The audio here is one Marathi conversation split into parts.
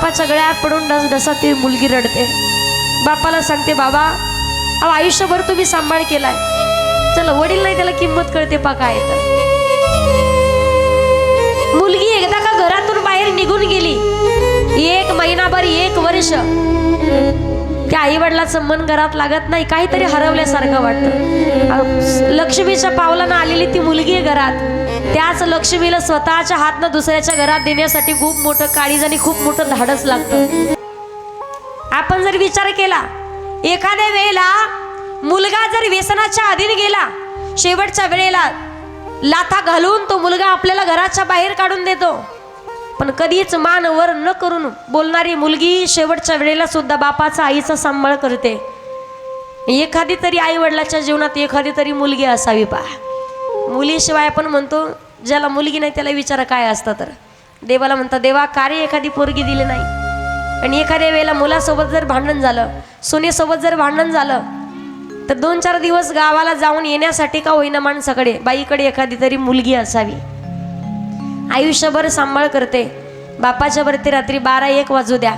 बापाच्या गळ्यात पडून डस डसा ती मुलगी रडते. बापाला सांगते बाबा अहो आयुष्यभर तुम्ही सांभाळ केलाय. चला वडील नाही त्याला किंमत कळते पा काय तर. मुलगी एकदा का घरातून बाहेर निघून गेली. एक महिनाभर एक वर्ष. त्या आई वडिलाचं मन घरात लागत नाही काहीतरी हरवल्यासारखं वाटतं. लक्ष्मीच्या पावलानं आलेली ती मुलगी आहे घरात. त्याच लक्ष्मीला स्वतःच्या हातनं दुसऱ्याच्या घरात देण्यासाठी खूप मोठं काळीज आणि खूप मोठं धाडस लागतं. आपण जर विचार केला एखाद्या वेळेला मुलगा जर व्यसनाच्या अधीन गेला शेवटच्या वेळेला लाथा घालून तो मुलगा आपल्याला घराच्या बाहेर काढून देतो. पण कधीच मान वर न करून बोलणारी मुलगी शेवटच्या वेळेला सुद्धा बापाचा आईचा सांभाळ करते. एखादी तरी आई वडिलाच्या जीवनात एखादी तरी मुलगी असावी पा मुलीशिवाय आपण म्हणतो ज्याला मुलगी नाही त्याला विचारा काय असतं तर? देवाला म्हणतात देवा कार्य एखादी पोरगी दिली नाही? आणि एखाद्या वेळेला मुलासोबत जर भांडण झालं सुनेसोबत जर भांडण झालं तर दोन चार दिवस गावाला जाऊन येण्यासाठी का होईना माणसाकडे बाईकडे एखादी तरी मुलगी असावी. आयुष्यभर सांभाळ करते. बापाच्या वरती रात्री बारा एक वाजू द्या.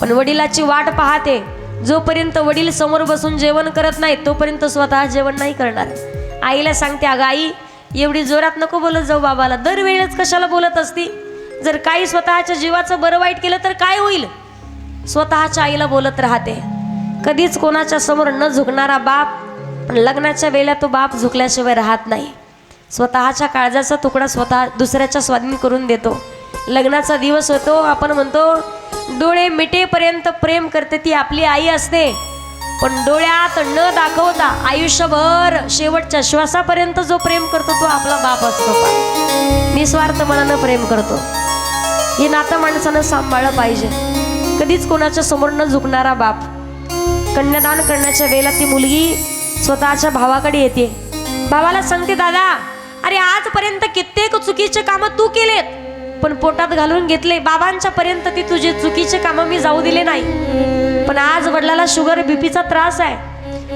पण वडिलाची वाट पाहते. जोपर्यंत वडील समोर बसून जेवण करत नाही तोपर्यंत स्वतः जेवण नाही करणार. आईला सांगते अगं आई एवढी जोरात नको बोलत जाऊ बाबाला. दरवेळेस कशाला बोलत असती? जर काही स्वतःच्या जीवाचं बरं वाईट केलं तर काय होईल? स्वतःच्या आईला बोलत राहते. कधीच कोणाच्या समोर न झुकणारा बाप पण लग्नाच्या वेळेला तो बाप झुकल्याशिवाय राहत नाही. स्वतःच्या काळजाचा तुकडा स्वतः दुसऱ्याच्या स्वाधीन करून देतो. लग्नाचा दिवस होतो आपण म्हणतो डोळे मिटेपर्यंत प्रेम करते ती आपली आई असते. पण डोळ्यात न दाखवता आयुष्यभर शेवटच्या श्वासापर्यंत जो प्रेम करतो तो आपला बाप असतो. निस्वार्थ मनानं प्रेम करतो. हे नातं माणसानं सांभाळलं पाहिजे. कधीच कोणाच्या समोर न झुकणारा बाप. कन्यादान करण्याच्या वेळेला ती मुलगी स्वतःच्या भावाकडे येते. भावाला सांगते दादा अरे आजपर्यंत कित्येक चुकीचे कामं तू केलेत. पण पोटात घालून घेतले बाबांच्या पर्यंत ती तुझे चुकीचे कामं मी जाऊ दिले नाही. पण आज वडिलाला शुगर बीपीचा त्रास आहे.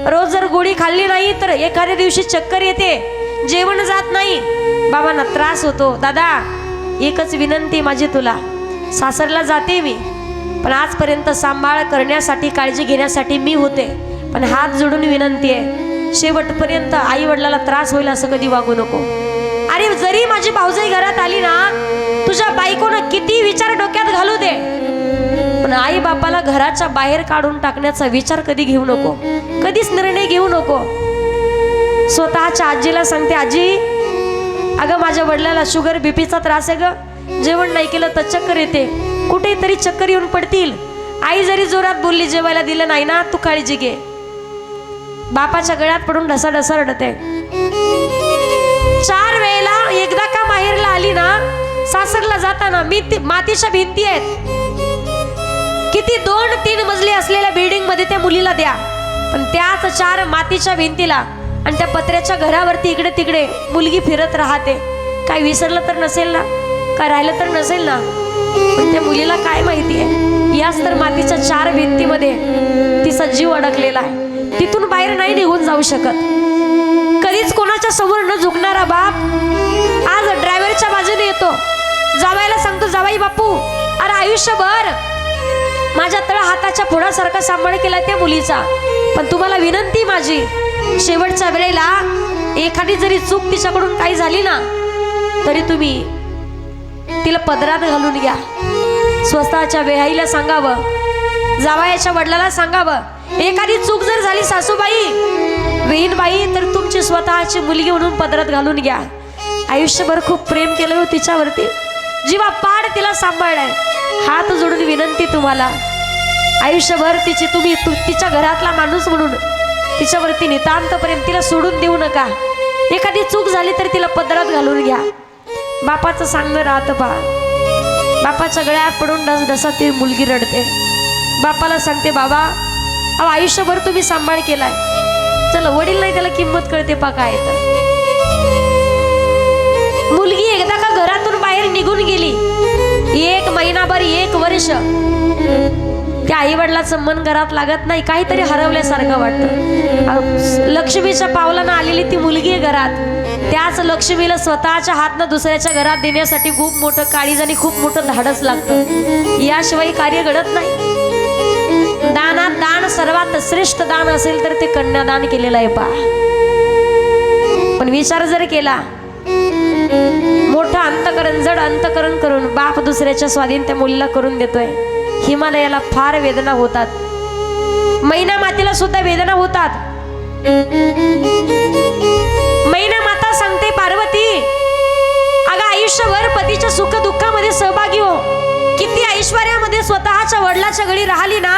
रोज जर गोळी खाल्ली नाही तर एखाद्या दिवशी चक्कर येते. जेवण जात नाही. बाबांना त्रास होतो. दादा एकच विनंती माझी तुला. सासरला जाते मी पण आजपर्यंत सांभाळ करण्यासाठी काळजी घेण्यासाठी मी होते. पण हात जोडून विनंती आहे शेवटपर्यंत आई वडिलाला त्रास होईल असं कधी वागू नको. अरे जरी माझी भाऊजाई घरात आली ना तुझ्या बायकोनं किती विचार डोक्यात घालू दे. पण आई बापाला घराच्या बाहेर काढून टाकण्याचा विचार कधी घेऊ नको. कधीच निर्णय घेऊ नको. स्वतःच्या आजीला सांगते आजी अगं माझ्या वडिलाला शुगर बीपीचा त्रास आहे ग. जेवण नाही केलं तर चक्कर येते. कुठेतरी चक्कर येऊन पडतील. आई जरी जोरात बोलली जेवायला दिलं नाही ना तू काळजी घे. बापाच्या गळ्यात पडून ढसा ढसा रडते. चार वेळेला एकदा का माहेरला आली ना सासरला जाताना मी मातीच्या भिंती आहेत. किती दोन तीन मजली असलेल्या बिल्डिंगमध्ये त्या मुलीला द्या. पण त्याच चार मातीच्या भिंतीला आणि त्या पत्र्याच्या घरावरती इकडे तिकडे मुलगी फिरत राहते. काय विसरलं तर नसेल ना? काय राहिलं तर नसेल ना? पण त्या मुलीला काय माहिती आहे? याच तर मातीच्या चार भिंतीमध्ये तिचा जीव अडकलेला आहे. तिथून बाहेर नाही निघून जाऊ शकत. कधीच कोणाच्या समोर न झुकणारा बाप जावायला सांगतो जावाई बापू अरे आयुष्यभर माझ्या तळ हाताच्या पुढासारखा सांभाळ केला त्या मुलीचा. पण तुम्हाला विनंती माझी शेवटच्या वेळेला एखादी जरी चूक तिच्याकडून काही झाली ना तरी तुम्ही तिला पदरात घालून घ्या. स्वतःच्या वेहाईला सांगावं जावायाच्या वडिलाला सांगावं एखादी चूक जर झाली सासूबाई वेहीनबाई तर तुमची स्वतःची मुलगी म्हणून पदरात घालून घ्या. आयुष्यभर खूप प्रेम केलं हो तिच्यावरती. जीवा पाड तिला सांभाळलाय हात जोडून विनंती तुम्हाला. आयुष्यभर तिची तुम्ही तिच्या घरातला माणूस म्हणून तिच्यावरती नितांत प्रेम तिला सोडून देऊ नका. एखादी चूक झाली तर तिला पदरात घालून घ्या. बापाचं सांगणं राहतं पा बापाच्या गळ्यात पडून डस डसा ती मुलगी रडते. बापाला सांगते बाबा अहो आयुष्यभर तुम्ही सांभाळ केलाय. चला वडील नाही त्याला किंमत कळते पा काय तर. मुलगी एकदा का घरातून बाहेर निघून गेली. एक महिनाभर एक वर्ष. त्या आई वडिलाचं मन घरात लागत नाही काहीतरी हरवल्यासारखं वाटतं. लक्ष्मीच्या पावलानं आलेली ती मुलगी आहे घरात. त्याच लक्ष्मीला स्वतःच्या हातनं दुसऱ्याच्या घरात देण्यासाठी खूप मोठं काळीज आणि खूप मोठं धाडस लागतं. याशिवाय कार्य घडत नाही. दानात दान सर्वात श्रेष्ठ दान असेल तर ते कन्यादान केलेलं आहे पा पण विचार जर केला मोठं अंतकरण जड अंतकरण करून बाप दुसऱ्याच्या स्वाधीन त्या मुलीला करून देतोय. हिमालयाला फार वेदना होतात. मैना मातेला सुद्धा वेदना होतात. मैना माता सांगते पार्वती अगं आयुष्यभर पतीच्या सुख दुःखामध्ये सहभागी हो. किती ऐश्वर्यामध्ये स्वतःच्या वडिलाच्या घरी राहिली ना?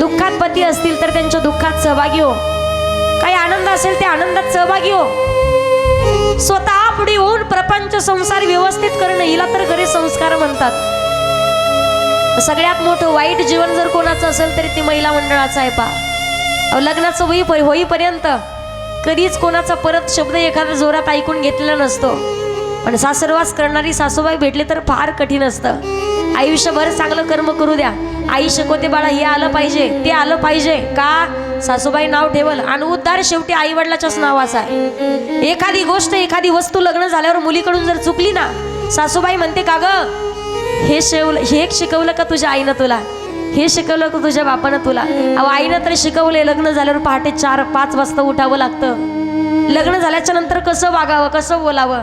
दुःखात पती असतील तर त्यांच्या दुःखात सहभागी हो. काही आनंद असेल त्या आनंदात सहभागी हो. स्वतः पुढे होऊन प्रपंच संसार व्यवस्थित करणं हिला तर घरी संस्कार म्हणतात. सगळ्यात मोठं वाईट जीवन जर कोणाचं असेल तरी ती महिला मंडळाचं आहे पा लग्नाचं होई होईपर्यंत कधीच कोणाचा परत शब्द एखादा जोरात ऐकून घेतलेला नसतो. पण सासरवास करणारी सासूबाई भेटले तर फार कठीण असतं. आयुष्यभर चांगलं कर्म करू द्या. आई शिकवते बाळा हे आलं पाहिजे ते आलं पाहिजे. का? सासूबाई नाव ठेवल आणि उद्धार शेवटी आई वडिलाच्याच नावाचा आहे. एखादी गोष्ट एखादी वस्तू लग्न झाल्यावर मुलीकडून जर चुकली ना सासूबाई म्हणते का ग? हे शेवलं हे शिकवलं का तुझ्या आईनं तुला? हे शिकवलं का तुझ्या बापानं तुला? अहो आईनं तर शिकवलंय लग्न झाल्यावर पहाटे चार पाच वाजता उठावं लागतं. लग्न झाल्याच्यानंतर कसं वागावं कसं बोलावं?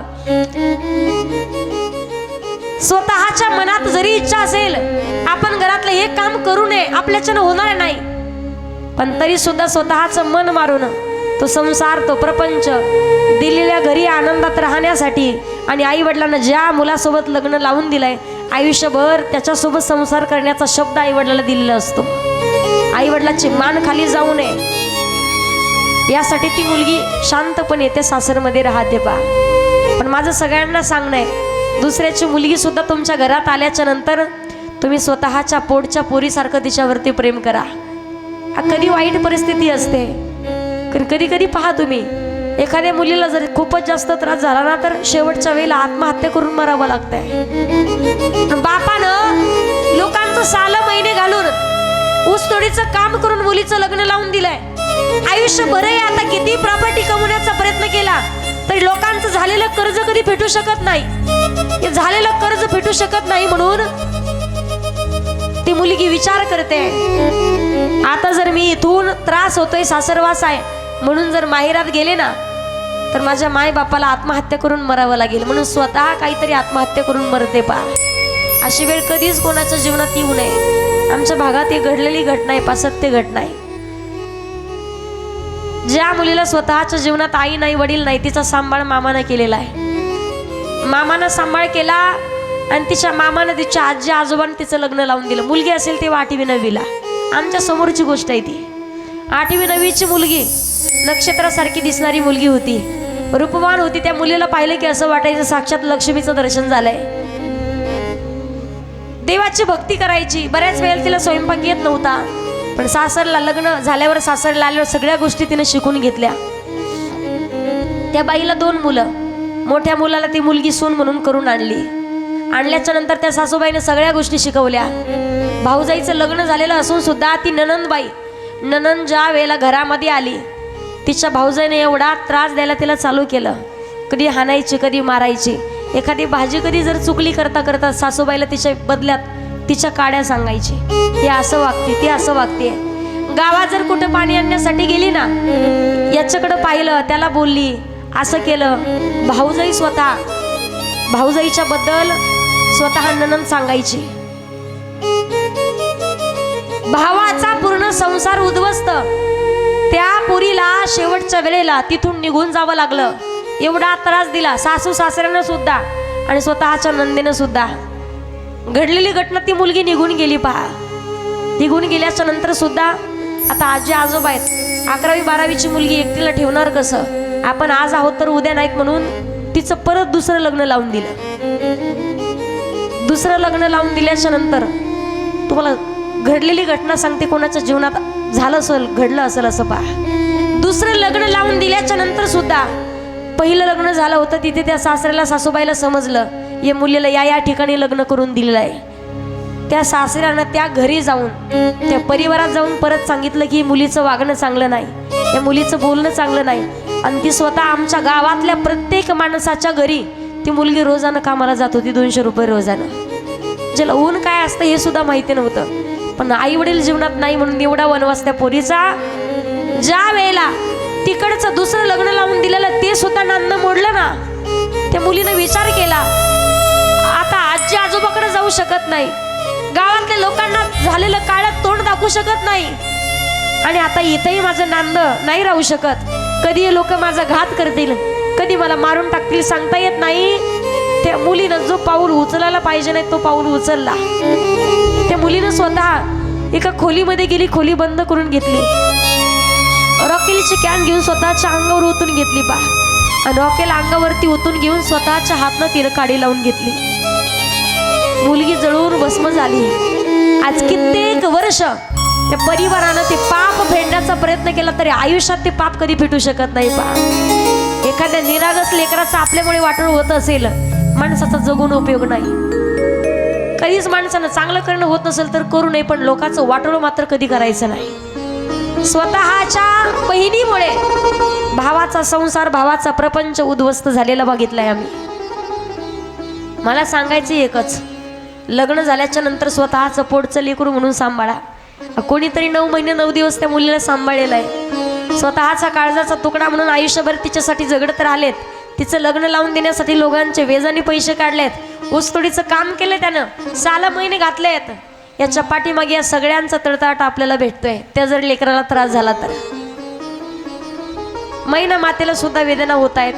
स्वतःच्या मनात जरी इच्छा असेल आपण घरातलं हे काम करू नये आपल्याच्यानं होणार नाही. पण तरी सुद्धा स्वतःचं मन मारून तो संसार तो प्रपंच दिलेल्या घरी आनंदात राहण्यासाठी आणि आई वडिलांना ज्या मुलासोबत लग्न लावून दिलंय आयुष्यभर त्याच्यासोबत संसार करण्याचा शब्द आई वडिलाला दिलेला असतो. आईवडिलाची मान खाली जाऊ नये. यासाठी ती मुलगी शांतपणे येते सासरमध्ये राहते पा पण माझं सगळ्यांना सांगणं आहे दुसऱ्याची मुलगी सुद्धा तुमच्या घरात आल्याच्यानंतर तुम्ही स्वतःच्या पोटच्या पोरीसारखं तिच्यावरती प्रेम करा. कधी वाईट परिस्थिती असते. कारण कधी कधी पहा तुम्ही एखाद्या मुलीला जर खूपच जास्त त्रास झाला ना तर शेवटच्या वेळेला आत्महत्या करून मरावं लागतंय. बापानं लोकांचं साल महिने घालून ऊसतोडीचं काम करून मुलीचं लग्न लावून दिलंय. आयुष्य बरं आता किती प्रॉपर्टी कमवण्याचा प्रयत्न केला तरी लोकांचं झालेलं कर्ज कधी फेटू शकत नाही. झालेलं कर्ज फेटू शकत नाही म्हणून ती मुलगी विचार करते. आता जर मी इथून त्रास होतोय सासरवास आहे म्हणून जर माहेरात गेले ना तर माझ्या माय बापाला आत्महत्या करून मरावं लागेल. म्हणून स्वतः काहीतरी आत्महत्या करून मरते पा. अशी वेळ कधीच कोणाच्या जीवनात येऊ नये. आमच्या भागात ही घडलेली घटना आहे पासत्य घटना आहे. ज्या मुलीला स्वतःच्या जीवनात आई नाही वडील नाही तिचा सांभाळ मामानं केलेला आहे. मामानं सांभाळ केला आणि तिच्या मामानं तिच्या आजी आजोबांनी तिचं लग्न लावून दिलं. मुलगी असेल ते वाटी नववीला. आमच्या समोरची गोष्ट आहे ती. आठवी नववीची मुलगी नक्षत्रासारखी दिसणारी मुलगी होती. रूपवान होती. त्या मुलीला पाहिलं की असं वाटायचं साक्षात लक्ष्मीचं दर्शन झालंय. देवाची भक्ती करायची. बऱ्याच वेळेला तिला स्वयंपाक येत नव्हता. पण सासरला लग्न झाल्यावर सासरला आल्यावर सगळ्या गोष्टी तिने शिकून घेतल्या. त्या बाईला दोन मुलं. मोठ्या मुलाला ती मुलगी सून म्हणून करून आणली. आणल्याच्या नंतर त्या सासूबाईने सगळ्या गोष्टी शिकवल्या. भाऊजाईचं लग्न झालेलं असून सुद्धा ती ननंदबाई ननंद ज्या वेळेला घरामध्ये आली. तिच्या भाऊजाईने एवढा त्रास द्यायला तिला चालू केलं. कधी हाणायची कधी मारायची. एखादी भाजी कधी जर चुकली करता करता सासूबाईला तिच्या बदल्यात तिच्या काड्या सांगायची. हे असं वागते ती असं वागते. गावात जर कुठं पाणी आणण्यासाठी गेली ना याच्याकडं पाहिलं त्याला बोलली असं केलं. भाऊजाई स्वतः भाऊजाईच्या बद्दल स्वतः ननंद सांगायची. भावाचा पूर्ण संसार उद्ध्वस्त. त्या पुरीला शेवटच्या वेळेला तिथून निघून जावं लागलं. एवढा त्रास दिला सासू सासऱ्यानं सुद्धा आणि स्वतःच्या नंदीनं सुद्धा. घडलेली घटना ती मुलगी निघून गेली पहा. निघून गेल्याच्यानंतर सुद्धा आता आजी आजोबा आहेत. अकरावी बारावीची मुलगी एकटीला ठेवणार कसं? आपण आज आहोत तर उद्या नाहीत म्हणून तिचं परत दुसरं लग्न लावून दिलं. दुसरं लग्न लावून दिल्याच्या नंतर तुम्हाला घडलेली घटना सांगते कोणाच्या जीवनात झालं असेल घडलं असेल असं पहा. दुसरं लग्न लावून दिल्याच्या नंतर सुद्धा पहिलं लग्न झालं होतं तिथे त्या सासऱ्याला सासूबाईला समजलं या मुलीला या या ठिकाणी लग्न करून दिलेलं आहे. त्या सासऱ्यानं त्या घरी जाऊन त्या परिवारात जाऊन परत सांगितलं की मुलीचं वागणं चांगलं नाही. या मुलीचं बोलणं चांगलं नाही. आणि ती स्वतः आमच्या गावातल्या प्रत्येक माणसाच्या घरी ती मुलगी रोजानं कामाला जात होती दोनशे रुपये रोजानं. ज्याला ऊन काय असतं हे सुद्धा माहिती नव्हतं. पण आई वडील जीवनात नाही म्हणून एवढा वनवास त्या पोरीचा ज्या वेळेला तिकडचं दुसरं लग्न लावून दिलेलं ते सुद्धा नांद मोडलं ना त्या मुलीनं विचार केला आता आजी आजोबाकडे जाऊ शकत नाही. गावातल्या लोकांना झालेलं काळात तोंड दाखवू शकत नाही. आणि आता इथंही माझं नांद नाही राहू शकत. कधी हे लोक माझा घात करतील. कधी मला मारून टाकतील सांगता येत नाही. त्या मुलीनं जो पाऊल उचलायला पाहिजे नाही तो पाऊल उचलला. त्या मुलीनं स्वतः एका खोलीमध्ये गेली खोली बंद करून घेतली. रॉकेलची कॅन घेऊन स्वतःच्या अंगावर ओतून घेतली पा आणि रॉकेल अंगावरती ओतून घेऊन स्वतःच्या हातनं तिनं काडी लावून घेतली. मुलगी जळून भस्म झाली. आज कित्येक वर्ष त्या परिवारानं ते पाप फेडण्याचा प्रयत्न केला तरी आयुष्यात ते पाप कधी फेटू शकत नाही पा एखाद्या निरागस लेकराचं आपल्यामुळे वाटण होत असेल माणसाचा जगून उपयोग नाही. कधीच माणसानं चांगलं करणं होत नसेल तर करू नये पण लोकांचं वाटोळं मात्र कधी करायचं नाही. स्वतःच्या बहिणीमुळे भावाचा संसार भावाचा प्रपंच उद्ध्वस्त झालेला बघितलाय आम्ही. मला सांगायचं एकच लग्न झाल्याच्यानंतर स्वतःचं पोटचं लेकरू म्हणून सांभाळा. कोणीतरी नऊ महिने नऊ दिवस त्या मुलीला सांभाळलेलं आहे. स्वतःचा काळजाचा तुकडा म्हणून आयुष्यभर तिच्यासाठी जगडत राहिलेत. तिचं लग्न लावून देण्यासाठी लोकांचे वेजाने पैसे काढलेत. ऊसतोडीचं काम केलं त्यानं. साला महिने घातलेत. याच्या पाठीमागे या सगळ्यांचा तळताट आपल्याला भेटतोय. त्या जर लेकराला त्रास झाला तर. महिना मातेला सुद्धा वेदना होत आहेत.